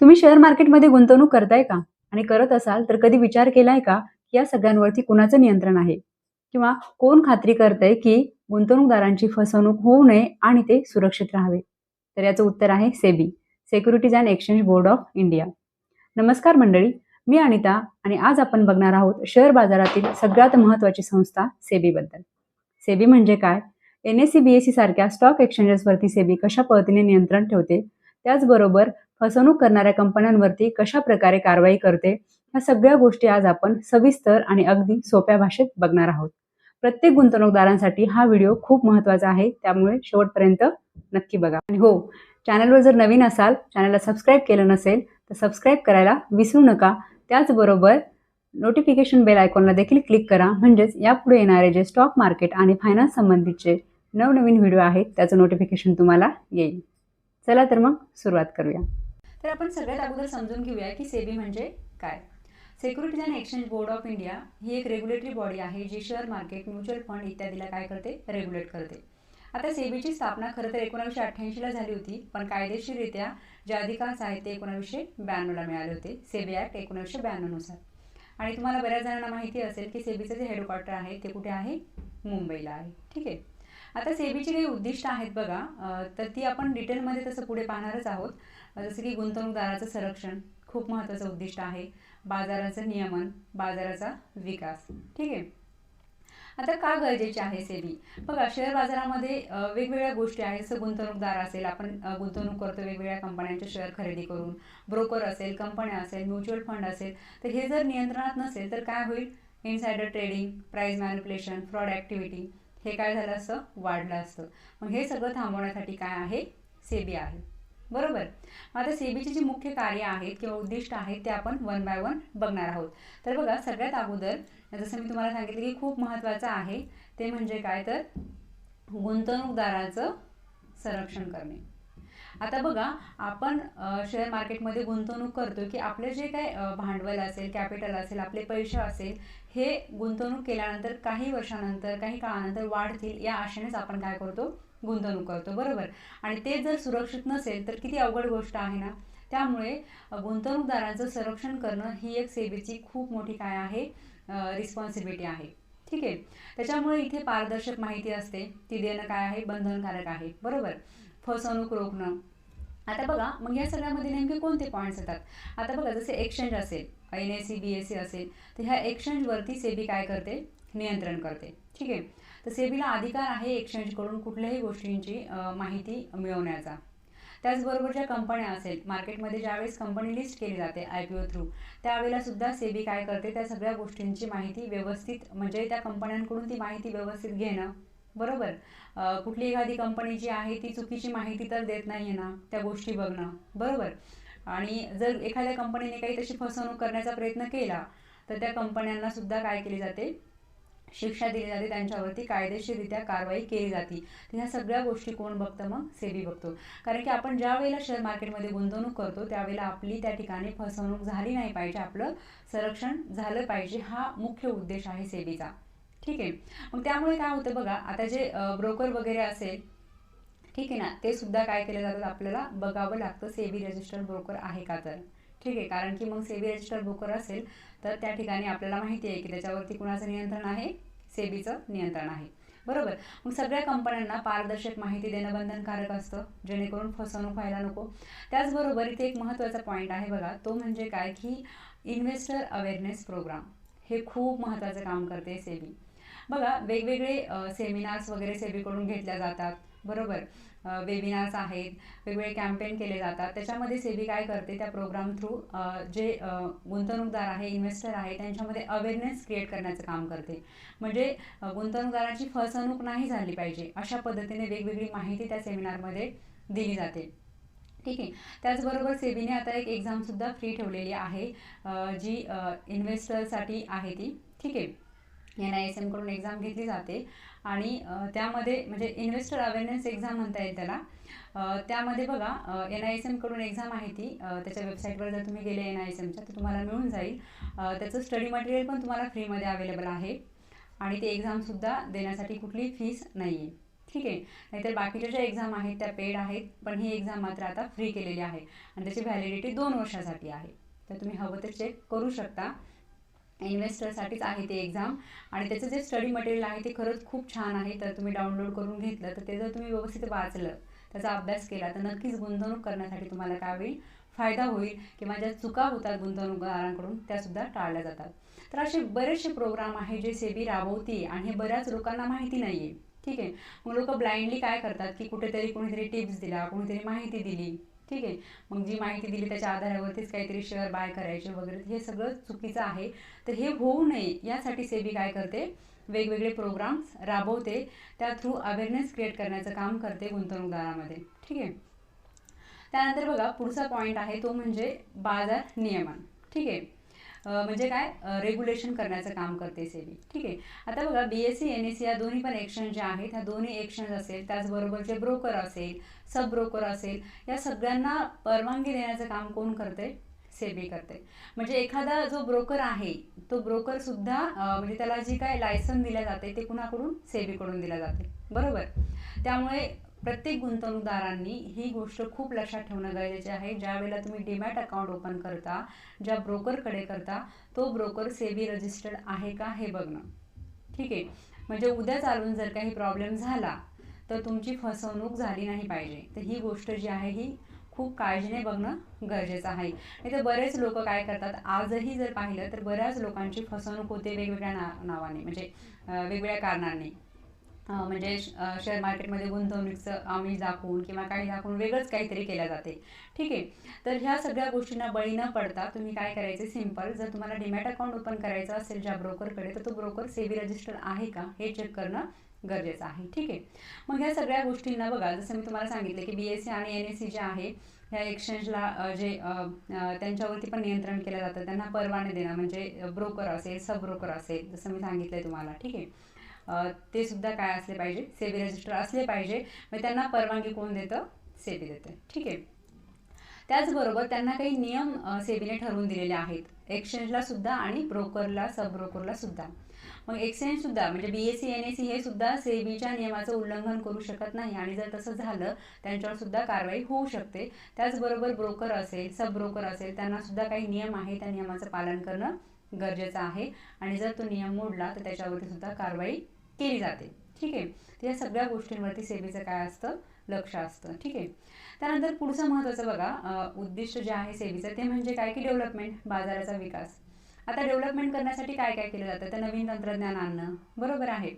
तुम्ही शेअर मार्केटमध्ये गुंतवणूक करताय का? आणि करत असाल तर कधी विचार केलाय का की या सगळ्यांवरती कुणाचं नियंत्रण आहे? किंवा कोण खात्री करतंय की गुंतवणूकदारांची फसवणूक होऊ नये आणि ते सुरक्षित राहावे? तर याचं उत्तर आहे SEBI securities and exchange board of India नमस्कार मंडळी मी अनिता आणि आज आपण बघणार आहोत शेअर बाजारातील सगळ्यात महत्त्वाची संस्था सेबीबद्दल. सेबी म्हणजे काय? N S C B S C सारख्या स्टॉक एक्सचेंजेसवरती सेबी कशा पद्धतीने नियंत्रण ठेवते? त्याचबरोबर फसवणूक करणाऱ्या कंपन्यांवरती कशा प्रकारे कारवाई करते ह्या सगळ्या गोष्टी आज आपण सविस्तर आणि अगदी सोप्या भाषेत बघणार आहोत. प्रत्येक गुंतवणूकदारांसाठी हा व्हिडिओ खूप महत्त्वाचा आहे त्यामुळे शेवटपर्यंत नक्की बघा. आणि हो चॅनलवर जर नवीन असाल चॅनलला सबस्क्राईब केलं नसेल तर सबस्क्राईब करायला विसरू नका. त्याचबरोबर नोटिफिकेशन बेल आयकॉनला देखील क्लिक करा. म्हणजेच यापुढे येणारे जे स्टॉक मार्केट आणि फायनान्स संबंधीचे नवनवीन व्हिडिओ आहेत त्याचं नोटिफिकेशन तुम्हाला येईल. चला तर मग सुरुवात करूया. तर आपण सगळ्यात अगोदर समजून घेऊया की सेबी म्हणजे काय? Securities and exchange board of India ही एक रेग्युलेटरी बॉडी आहे जी शेअर मार्केट म्युच्युअल फंड इत्यादीला काय करते? रेग्युलेट करते. आता सेबीची स्थापना खरं तर एकोणावीसशे अठ्ठ्याऐंशीला झाली होती पण कायदेशीररित्या जे अधिकार आहेत ते एकोणावीसशे ब्याण्णवला मिळाले होते. सेबी ॲक्ट एकोणावीसशे ब्याण्णवनुसार आणि तुम्हाला बऱ्याच जणांना माहिती असेल की सेबीचं जे हेडक्वार्टर आहे ते कुठे आहे? मुंबईला आहे. ठीक आहे? आता सेबीची काही उद्दिष्ट आहेत बघा. तर ती आपण डिटेलमध्ये तसं पुढे पाहणारच आहोत. जसं की गुंतवणूकदाराचं संरक्षण खूप महत्त्वाचं उद्दिष्ट आहे. बाजाराचं नियमन बाजाराचा विकास. ठीक आहे? आता का गरजेचे आहे सेबी? बघा शेअर बाजारामध्ये वेगवेगळ्या गोष्टी आहेत. जसं गुंतवणूकदार असेल आपण गुंतवणूक करतो वेगवेगळ्या कंपन्यांचे शेअर खरेदी करून. ब्रोकर असेल कंपन्या असेल म्युच्युअल फंड असेल. तर हे जर नियंत्रणात नसेल तर काय होईल? Insider trading price manipulation fraud activity हे काय झालं असतं? वाढलं असतं. मग हे सगळं थांबवण्यासाठी काय आहे? सेबी आहे. बरोबर? मग आता सेबीची जी मुख्य कार्य आहेत किंवा उद्दिष्ट आहेत ते आपण वन बाय वन बघणार आहोत. तर बघा सगळ्यात अगोदर जसं मी तुम्हाला सांगितलं की खूप महत्त्वाचं आहे ते म्हणजे काय? तर गुंतवणूकदाराचं संरक्षण करणे. आता बघा आपण शेअर मार्केटमध्ये गुंतवणूक करतो की आपले जे काय भांडवल असेल कॅपिटल असेल आपले पैसे असेल हे गुंतवणूक केल्यानंतर काही वर्षानंतर काही काळानंतर वाढतील या आशेनेच आपण काय करतो? गुंतवणूक करतो बरोबर? आणि ते जर सुरक्षित नसेल तर किती अवघड गोष्ट आहे ना? त्यामुळे गुंतवणूकदारांचं संरक्षण करणं ही एक सेवेची खूप मोठी काय आहे? रिस्पॉन्सिबिलिटी आहे. ठीक आहे? त्याच्यामुळे इथे पारदर्शक माहिती असते. ती देणं काय आहे? बंधनकारक आहे. बरोबर? फसवणूक रोखणं. आता बघा मग या सगळ्यामध्ये नेमके कोणते पॉईंट्स येतात? आता बघा जसे एक्सचेंज असेल N S C B S C असेल तर ह्या एक्सचेंजवरती सेबी काय करते? नियंत्रण करते. ठीक आहे? तर सेबीला अधिकार आहे एक्सचेंजकडून कुठल्याही गोष्टींची माहिती मिळवण्याचा. त्याचबरोबर ज्या कंपन्या असेल मार्केटमध्ये ज्यावेळेस कंपनी लिस्ट केली जाते आय पी ओ थ्रू त्यावेळेला सुद्धा सेबी काय करते? त्या सगळ्या गोष्टींची माहिती व्यवस्थित म्हणजे त्या कंपन्यांकडून ती माहिती व्यवस्थित घेणं. बरोबर? कुठली एखादी कंपनी जी आहे ती चुकीची माहिती तर देत नाही ना त्या गोष्टी बघणं. बरोबर? आणि जर एखाद्या कंपनीने काही तशी फसवणूक करण्याचा प्रयत्न केला तर त्या कंपन्यांना सुद्धा काय केली जाते? शिक्षा दिली जाते त्यांच्यावरती कायदेशीररित्या कारवाई केली जाते. ह्या सगळ्या गोष्टी कोण बघतं मग? सेबी बघतो. कारण की आपण ज्या वेळेला शेअर मार्केटमध्ये गुंतवणूक करतो त्यावेळेला आपली त्या ठिकाणी फसवणूक झाली नाही पाहिजे. आपलं संरक्षण झालं पाहिजे. हा मुख्य उद्देश आहे सेबीचा. ठीक आहे? मग त्यामुळे काय होतं बघा आता जे ब्रोकर वगैरे असेल ठीक आहे ना ते सुद्धा काय केलं जातात? आपल्याला बघावं लागतं सेबी रजिस्टर्ड ब्रोकर आहे का तर. ठीक आहे कारण की मग सेबी रजिस्टर ब्रोकर असेल तर त्या ठिकाणी आपल्याला माहिती आहे की त्याच्यावरती कुणाचं नियंत्रण आहे? सेबीचं नियंत्रण आहे. बरोबर? मग सगळ्या कंपन्यांना पारदर्शक माहिती देणं बंधनकारक असतं जेणेकरून फसवणूक व्हायला नको. त्याचबरोबर इथे एक महत्त्वाचा पॉईंट आहे बघा तो म्हणजे काय की इन्व्हेस्टर अवेअरनेस प्रोग्राम हे खूप महत्त्वाचं काम करते सेबी. बघा वेगवेगळे सेमिनार्स वगैरे सेबीकडून घेतल्या जातात बरोबर? वेबिनार्स आहेत वेगवेगळे कॅम्पेन केले जातात. त्याच्यामध्ये सेबी काय करते त्या प्रोग्राम थ्रू जे गुंतवणूकदार आहे इन्व्हेस्टर आहे त्यांच्यामध्ये अवेअरनेस क्रिएट करण्याचं काम करते. म्हणजे गुंतवणूकदाराची गुंतवणूकदारांची फसवणूक नाही झाली पाहिजे अशा पद्धतीने वेगवेगळी माहिती त्या सेमिनारमध्ये दिली जाते. ठीक आहे? त्याचबरोबर सेबीने आता एक एक्झामसुद्धा फ्री ठेवलेली आहे जी इन्व्हेस्टरसाठी आहे ती. ठीक आहे? एन आय एस एमकडून एक्झाम घेतली जाते. आणि त्यामध्ये म्हणजे इन्व्हेस्टर अवेअरनेस एक्झाम म्हणता येईल त्याला. त्यामध्ये बघा एन आय एस एमकडून एक्झाम आहे ती. त्याच्या वेबसाईटवर जर तुम्ही गेले एन आय एस एमच्या तर तुम्हाला मिळून जाईल. त्याचं स्टडी मटेरियल पण तुम्हाला फ्रीमध्ये अवेलेबल आहे. आणि ते एक्झामसुद्धा देण्यासाठी कुठली फीस नाही आहे ठीक आहे? नाहीतर बाकीच्या ज्या एक्झाम आहेत त्या पेड आहेत पण ही एक्झाम मात्र आता फ्री केलेली आहे. आणि त्याची व्हॅलिडिटी दोन वर्षासाठी आहे. तर तुम्ही हवं तर चेक करू शकता. इन्व्हेस्टरसाठीच आहे ते एक्झाम. आणि त्याचं जे स्टडी मटेरियल आहे ते खरंच खूप छान आहे. तर तुम्ही डाउनलोड करून घेतलं तर ते जर तुम्ही व्यवस्थित वाचलं त्याचा अभ्यास केला तर नक्कीच गुंतवणूक करण्यासाठी तुम्हाला काय होईल फायदा होईल किंवा ज्या चुका होतात गुंतवणूकदारांकडून त्यासुद्धा टाळल्या जातात. तर असे बरेचसे प्रोग्राम आहे जे सेबी राबवते आणि हे बऱ्याच लोकांना माहिती नाही आहे ठीक आहे? मग लोक ब्लाइंडली काय करतात की कुठेतरी कोणीतरी टिप्स दिला कोणीतरी माहिती दिली. ठीक आहे. मग जी माहिती दिली त्याच्या आधारावरतीच काहीतरी शेअर बाय करायचे वगैरे हे सगळं चुकीचं आहे. तर हे होऊ नये यासाठी सेबी काय करते? वेगवेगळे प्रोग्राम्स राबवते. त्या थ्रू अवेअरनेस क्रिएट करण्याचं काम करते गुंतवणूकदारामध्ये. ठीक आहे. त्यानंतर बघा पुढचा पॉईंट आहे तो म्हणजे बाजार नियमन. ठीक आहे. म्हणजे काय? रेग्युलेशन करण्याचं काम करते सेबी. ठीक आहे? आता बघा B S C N S C या दोन्ही पण एक्शन ज्या आहेत ह्या दोन्ही एक्सचेंज असेल त्याचबरोबर जे ब्रोकर असेल सब ब्रोकर असेल या सगळ्यांना परवानगी देण्याचं काम कोण करते सेबी करते म्हणजे एखादा जो ब्रोकर आहे तो ब्रोकर सुद्धा म्हणजे त्याला जी काय लायसन दिल्या जाते ते कुणाकडून? सेबीकडून दिल्या जाते. बरोबर? त्यामुळे प्रत्येक गुंतवणूकदारांनी ही गोष्ट खूप लक्षात ठेवणं गरजेचे आहे. ज्या वेळेला तुम्ही डीमॅट अकाउंट ओपन करता ज्या ब्रोकरकडे करता तो ब्रोकर सेबी रजिस्टर्ड आहे का हे बघणं. ठीक आहे? म्हणजे उद्या चालून जर काही प्रॉब्लेम झाला तर तुमची फसवणूक झाली नाही पाहिजे. तर ही गोष्ट जी आहे ही खूप काळजीने बघणं गरजेचं आहे. नाही तर बरेच लोक काय करतात आजही जर पाहिलं तर बऱ्याच लोकांची फसवणूक होते वेगवेगळ्या ना नावाने. म्हणजे वेगवेगळ्या कारणांनी. म्हणजे शेअर मार्केटमध्ये गुंतवणुकीचं आम्ही दाखवून किंवा काही दाखवून वेगळंच काहीतरी केलं जाते. ठीक आहे? तर ह्या सगळ्या गोष्टींना बळी न पडता तुम्ही काय करायचे? सिंपल जर तुम्हाला डिमॅट अकाउंट ओपन करायचं असेल ज्या ब्रोकरकडे तर तो ब्रोकर सेबी रजिस्टर आहे का? हे चेक करणं गरजेचं आहे. ठीक आहे? मग ह्या सगळ्या गोष्टींना बघा जसं मी तुम्हाला सांगितलं की बी एस सी आणि एन एस सी जे आहे ह्या एक्सचेंजला जे त्यांच्यावरती पण नियंत्रण केलं जातं. त्यांना परवाने देणं म्हणजे ब्रोकर असेल सब ब्रोकर असेल जसं मी सांगितलं तुम्हाला. ठीक आहे? ते सुद्धा काय असले पाहिजे? सेबी रजिस्टर असले पाहिजे. मग त्यांना परवानगी कोण देतं? सेबी देते. ठीक आहे. त्याचबरोबर त्यांना काही नियम सेबीने ठरवून दिलेले आहेत. एक्सचेंजला सुद्धा आणि ब्रोकरला सब ब्रोकरला सुद्धा. मग एक्सचेंज सुद्धा म्हणजे B S C N S C हे सुद्धा सेबीच्या नियमाचं उल्लंघन करू शकत नाही आणि जर तसं झालं त्यांच्यावर सुद्धा कारवाई होऊ शकते. त्याचबरोबर ब्रोकर असेल सब ब्रोकर असेल त्यांना सुद्धा काही नियम आहे त्या नियमाचं पालन करणं गरजेचं आहे. आणि जर तो नियम मोडला तर त्याच्यावरती सुद्धा कारवाई केली जाते. ठीक आहे? तर या सगळ्या गोष्टींवरती सेवेचं काय असतं? लक्ष असतं. ठीक आहे? त्यानंतर पुढचं महत्त्वाचं बघा. उद्दिष्ट जे आहे सेवेचं ते म्हणजे काय की डेव्हलपमेंट बाजाराचा विकास. आता डेव्हलपमेंट करण्यासाठी काय काय केलं जातं? तर नवीन तंत्रज्ञान आणणं. बरोबर आहे?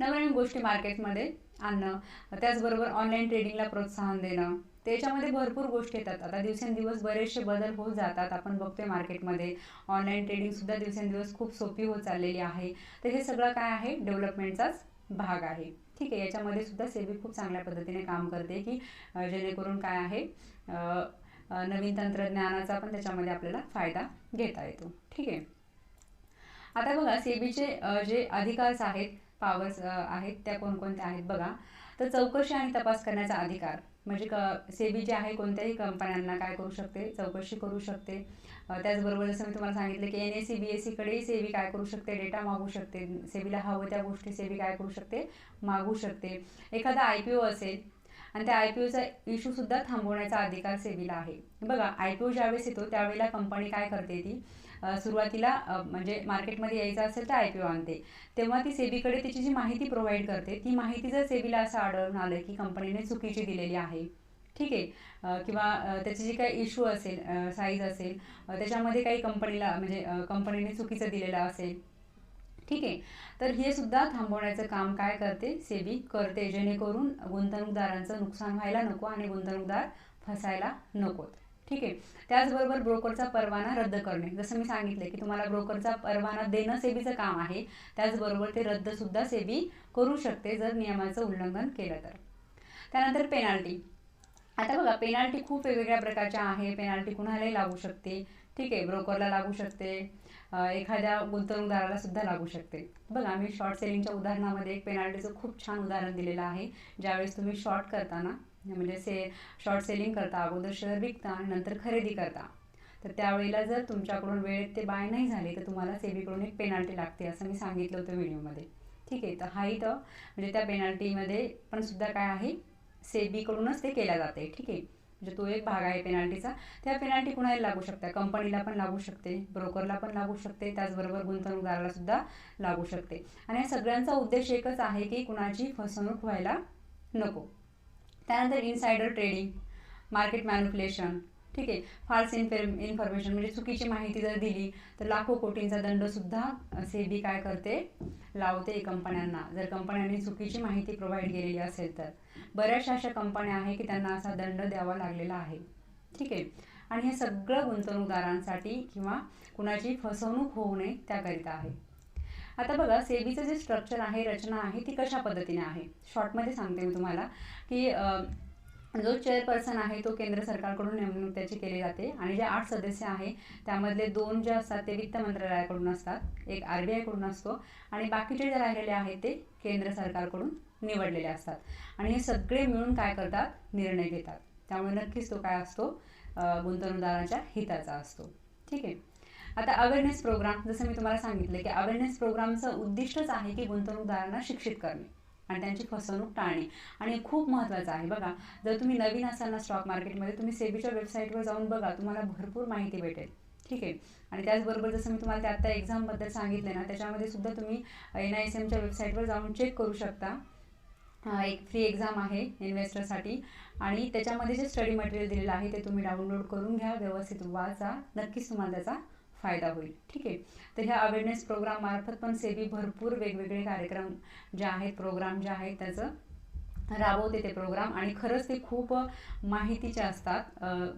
नवीन गोष्टी मार्केटमध्ये आणणं. त्याचबरोबर ऑनलाईन ट्रेडिंगला प्रोत्साहन देणं. त्याच्यामध्ये भरपूर गोष्टी येतात. आता दिवसेंदिवस बरेचसे बदल होत जातात. आपण बघतोय मार्केटमध्ये. ऑनलाईन ट्रेडिंगसुद्धा दिवसेंदिवस खूप सोपी होत चाललेली आहे. तर हे सगळं काय आहे? डेव्हलपमेंटचाच भाग आहे. ठीक आहे. याच्यामध्ये सुद्धा सेबी खूप चांगल्या पद्धतीने काम करते की जेणेकरून काय आहे? नवीन तंत्रज्ञानाचा पण त्याच्यामध्ये आपल्याला फायदा घेता येतो. ठीक आहे. आता बघा सेबीचे जे अधिकार आहेत पॉवर्स आहेत त्या कोणकोणत्या आहेत बघा. तर चौकशी आणि तपास करण्याचा अधिकार. म्हणजे क सेबी जे आहे कोणत्याही कंपन्यांना काय करू शकते चौकशी करू शकते. त्याचबरोबर जसं मी तुम्हाला सांगितलं की N S C B S सीकडेही SEBI काय करू शकते डेटा मागू शकते. सेबीला हवं त्या गोष्टी सेबी काय करू शकते मागू शकते. एखादा आय पी ओ असेल आणि त्या आय पी ओचा इश्यूसुद्धा थांबवण्याचा अधिकार सेबीला आहे. बघा आय पी ओ ज्यावेळेस येतो त्यावेळेला कंपनी काय करते ती? सुरुवातीला म्हणजे मार्केटमध्ये यायचं असेल तर आय पी ओ आणते. तेव्हा ती सेबीकडे तिची जी माहिती प्रोव्हाइड करते ती माहिती जर सेबीला असं आढळून आलं की कंपनीने चुकीची दिलेली आहे ठीक आहे किंवा त्याची जी काही इश्यू असेल साईज असेल त्याच्यामध्ये काही कंपनीला म्हणजे कंपनीने चुकीचं दिलेलं असेल ठीक आहे तर हे सुद्धा थांबवण्याचं काम काय करते सेबी करते जेणेकरून गुंतवणूकदारांचं नुकसान व्हायला नको आणि गुंतवणूकदार फसायला नकोत. ठीक आहे? त्याचबरोबर ब्रोकरचा परवाना रद्द करणे. जसं मी सांगितलं की तुम्हाला ब्रोकरचा परवाना देणं सेबीचं काम आहे त्याचबरोबर ते रद्दसुद्धा सेबी करू शकते जर नियमाचं उल्लंघन केलं तर. त्यानंतर पेनाल्टी. आता बघा पेनाल्टी खूप वेगवेगळ्या प्रकारच्या आहे. पेनाल्टी कुणालाही लागू शकते. ठीक आहे ब्रोकरला लागू शकते. एखाद्या गुंतवणूकदाराला सुद्धा लागू शकते. बघा मी शॉर्ट सेलिंगच्या उदाहरणामध्ये एक पेनाल्टीचं खूप छान उदाहरण दिलेलं आहे. ज्यावेळेस तुम्ही शॉर्ट करताना म्हणजे से शॉर्ट सेलिंग करता अगोदर शेअर विकता नंतर खरेदी करता. तर त्यावेळेला जर तुमच्याकडून वेळेत ते बाय नाही झाले तर तुम्हाला सेबीकडून एक पेनाल्टी लागते असं मी सांगितलं होतं व्हिडिओमध्ये. ठीक आहे तर हा इथं म्हणजे त्या पेनाल्टीमध्ये पण सुद्धा काय आहे? सेबीकडूनच ते केल्या जाते ठीक आहे. म्हणजे तो एक भाग आहे पेनाल्टीचा त्या पेनाल्टी कुणाला लागू शकते? कंपनीला पण लागू शकते ब्रोकरला पण लागू शकते त्याचबरोबर गुंतवणूकदाराला सुद्धा लागू शकते. आणि या सगळ्यांचा उद्देश एकच आहे की कुणाची फसवणूक व्हायला नको. त्यानंतर इनसायडर ट्रेडिंग मार्केट मॅन्युप्युलेशन ठीक आहे? फाल्स इन्फर इन्फॉर्मेशन म्हणजे चुकीची माहिती जर दिली तर लाखो कोटींचा दंडसुद्धा सेबी काय करते? लावते कंपन्यांना. जर कंपन्यांनी चुकीची माहिती प्रोव्हाइड केलेली असेल तर. बऱ्याचशा अशा कंपन्या आहे की त्यांना असा दंड द्यावा लागलेला आहे. ठीक आहे? आणि हे सगळं गुंतवणूकदारांसाठी किंवा कुणाची फसवणूक होऊ नये त्याकरिता आहे. आता बघा सेबीचं जे स्ट्रक्चर आहे रचना आहे ती कशा पद्धतीने आहे? शॉर्टमध्ये सांगते मी तुम्हाला की जो चेअरपर्सन आहे तो केंद्र सरकारकडून नेमणूक त्याची केली जाते आणि जे आठ सदस्य आहे त्यामधले दोन जे असतात ते वित्त मंत्रालयाकडून असतात एक आर बी आयकडून असतो आणि बाकीचे जे राहिलेले आहेत ते केंद्र सरकारकडून निवडलेले असतात. आणि हे सगळे मिळून काय करतात? निर्णय घेतात. त्यामुळे नक्कीच तो काय असतो? गुंतवणूकदारांच्या हिताचा असतो. ठीक आहे? आता अवेअरनेस प्रोग्राम जसं मी तुम्हाला सांगितलं की अवेअरनेस प्रोग्रामचं उद्दिष्टच आहे की गुंतवणूकदारांना शिक्षित करणे आणि त्यांची फसवणूक टाळणे. आणि खूप महत्त्वाचं आहे बघा जर तुम्ही नवीन असाल ना स्टॉक मार्केटमध्ये तुम्ही सेबीच्या वेबसाईटवर जाऊन बघा तुम्हाला भरपूर माहिती भेटेल. ठीक आहे? आणि त्याचबरोबर जसं मी तुम्हाला त्या आत्ता एक्झामबद्दल सांगितलं ना त्याच्यामध्ये सुद्धा तुम्ही एन आय एस एमच्या वेबसाईटवर जाऊन चेक करू शकता. एक फ्री एक्झाम आहे इन्व्हेस्टरसाठी आणि त्याच्यामध्ये जे स्टडी मटेरियल दिलेलं आहे ते तुम्ही डाउनलोड करून घ्या व्यवस्थित वाचा. नक्कीच तुम्हाला त्याचा फायदा होईल. ठीक आहे? तर ह्या अवेअरनेस प्रोग्राममार्फत पण सेबी भरपूर वेगवेगळे कार्यक्रम जे आहेत प्रोग्राम जे आहेत त्याचं राबवते ते प्रोग्राम आणि खरंच ते खूप माहितीचे असतात.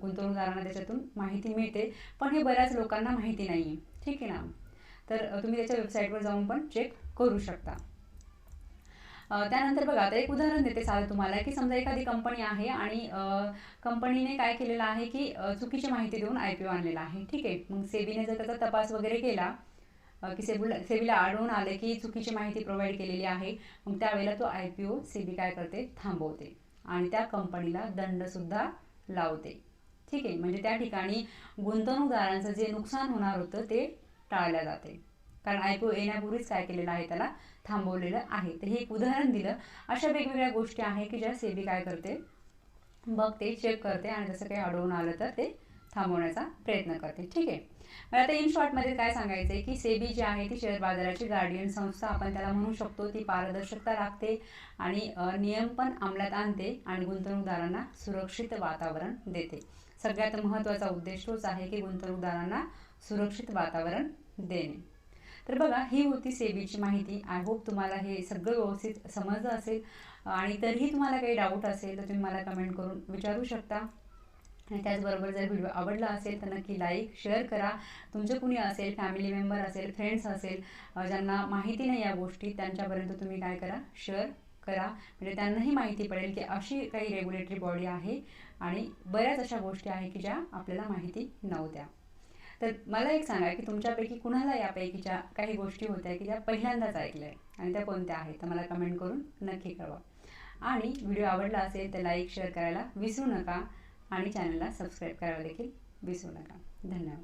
गुंतवणूकदारांना त्याच्यातून माहिती मिळते. पण हे बऱ्याच लोकांना माहिती नाही आहे ठीक आहे ना? तर तुम्ही त्याच्या वेबसाईटवर जाऊन पण चेक करू शकता. त्यानंतर बघा आता एक उदाहरण देते साधं तुम्हाला की समजा एखादी कंपनी आहे आणि कंपनीने काय केलेलं आहे की चुकीची माहिती देऊन आय पी ओ आणलेला आहे. ठीक आहे? मग सेबीने जर त्याचा तपास वगैरे केला की सेबूला सेबीला आढळून आले की चुकीची माहिती प्रोव्हाइड केलेली आहे मग त्यावेळेला तो आय पी ओ सेबी काय करते? थांबवते. आणि त्या कंपनीला दंडसुद्धा लावते. ठीक आहे? म्हणजे त्या ठिकाणी गुंतवणूकदारांचं जे नुकसान होणार होतं ते टाळल्या जाते. कारण आय पी ओ येण्यापूर्वीच काय केलेलं आहे त्याला थांबवलेलं आहे. तर हे एक उदाहरण दिलं. अशा वेगवेगळ्या गोष्टी आहे की ज्या सेबी काय करते? बघते चेक करते आणि जसं काही अडवून आलं तर ते थांबवण्याचा प्रयत्न करते. ठीक आहे? मला आता इन शॉर्टमध्ये काय सांगायचं आहे की सेबी जी आहे ती शेअर बाजाराची गार्डियन संस्था आपण त्याला म्हणू शकतो ती पारदर्शकता राखते आणि नियम पण अंमलात आणते आणि गुंतवणूकदारांना सुरक्षित वातावरण देते. सगळ्यात महत्त्वाचा उद्देश तोच आहे की गुंतवणूकदारांना सुरक्षित वातावरण देणे. तर बघा ही होती सेबीची माहिती. आय होप तुम्हाला हे सगळं व्यवस्थित समजलं असेल. आणि तरीही तुम्हाला काही डाऊट असेल तर तुम्ही मला कमेंट करून विचारू शकता. आणि त्याचबरोबर जर व्हिडिओ आवडला असेल तर नक्की लाईक शेअर करा. तुमचं कुणी असेल फॅमिली मेंबर असेल फ्रेंड्स असेल ज्यांना माहिती नाही या गोष्टी त्यांच्यापर्यंत तुम्ही काय करा? शेअर करा. म्हणजे त्यांनाही माहिती पडेल की अशी काही रेग्युलेटरी बॉडी आहे आणि बऱ्याच अशा गोष्टी आहे की ज्या आपल्याला माहिती नव्हत्या. तर मला एक सांगा की तुमच्यापैकी कुणाला यापैकीच्या काही गोष्टी होत्या की ज्या पहिल्यांदाच ऐकल्या आणि त्या कोणत्या आहेत? तर मला कमेंट करून नक्की कळवा. आणि व्हिडिओ आवडला असेल तर लाईक शेअर करायला विसरू नका आणि चॅनलला सबस्क्राईब करायला देखील विसरू नका. धन्यवाद.